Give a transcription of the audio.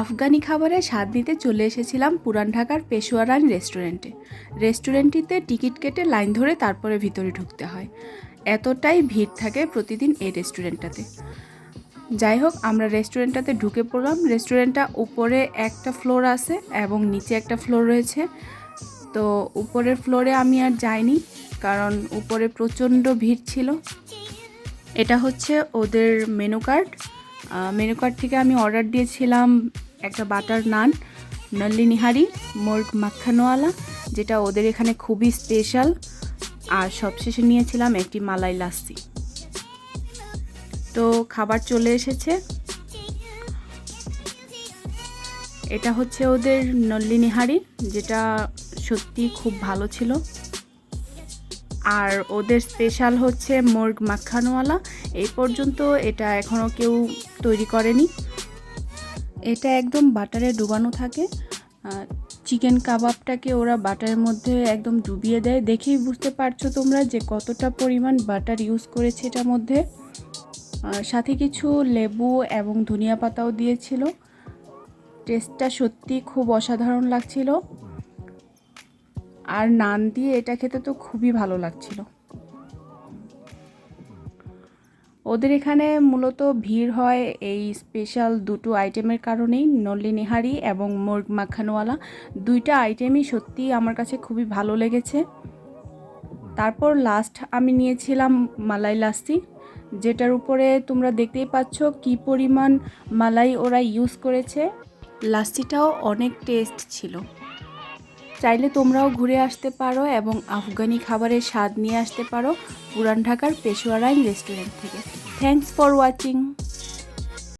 আফগানি খাবারের স্বাদ নিতে চলে এসেছিলাম পুরান ঢাকার পেশোয়ারান রেস্টুরেন্টে। রেস্টুরেন্টটিতে টিকিট কেটে লাইন ধরে তারপরে ভিতরে ঢুকতে হয়। এতটাই ভিড় থাকে প্রতিদিন এই রেস্টুরেন্টটাতে। যাই হোক, আমরা রেস্টুরেন্টটাতে ঢুকে পড়লাম। রেস্টুরেন্টটা উপরে একটা ফ্লোর আছে এবং নিচে একটা ফ্লোর রয়েছে। তো উপরের ফ্লোরে আমি আর যাইনি, কারণ উপরে প্রচণ্ড ভিড় ছিল। এটা হচ্ছে ওদের মেনু কার্ড মেনু কার্ড থেকে আমি অর্ডার দিয়েছিলাম একটা বাটার নান, নল্লি নিহারি, মোর্গ মাখানোয়ালা যেটা ওদের এখানে খুবই স্পেশাল আর সবশেষে নিয়েছিলাম একটি মালাই লাস্সি তো খাবার চলে এসেছে। এটা হচ্ছে ওদের নল্লি নিহারি, যেটা সত্যি খুব ভালো ছিল। আর ওদের স্পেশাল হচ্ছে মোর্গ মাখানোয়ালা এই পর্যন্ত এটা এখনও কেউ তৈরি করেনি। এটা একদম বাটারে ডুবানো থাকে। চিকেন কাবাবটাকে ওরা বাটারের মধ্যে একদম ডুবিয়ে দেয়। দেখেই বুঝতে পারছ তোমরা যে কতটা পরিমাণ বাটার ইউজ করেছে এটার মধ্যে। সাথে কিছু লেবু এবং ধনিয়া পাতাও দিয়েছিল। টেস্টটা সত্যি খুব অসাধারণ লাগছিল। আর নান দিয়ে এটা খেতে তো খুবই ভালো লাগছিল। ওদের এখানে মূলত ভিড় হয় এই স্পেশাল দুটো আইটেমের কারণেই, নল্লি নিহারি এবং মুরগ মাখানওয়ালা। দুইটা আইটেমই সত্যিই আমার কাছে খুবই ভালো লেগেছে। তারপর লাস্ট আমি নিয়েছিলাম মালাই লাস্সি, যেটার উপরে তোমরা দেখতেই পাচ্ছ কি পরিমাণ মালাই ওরা ইউজ করেছে। লাস্সিটাও অনেক টেস্ট ছিল। চাইলে তোমরাও ঘুরে আসতে পারো এবং আফগানি খাবারের স্বাদ নিয়ে আসতে পারো পুরান ঢাকার পেশোয়ারাইন রেস্টুরেন্ট থেকে। Thanks for watching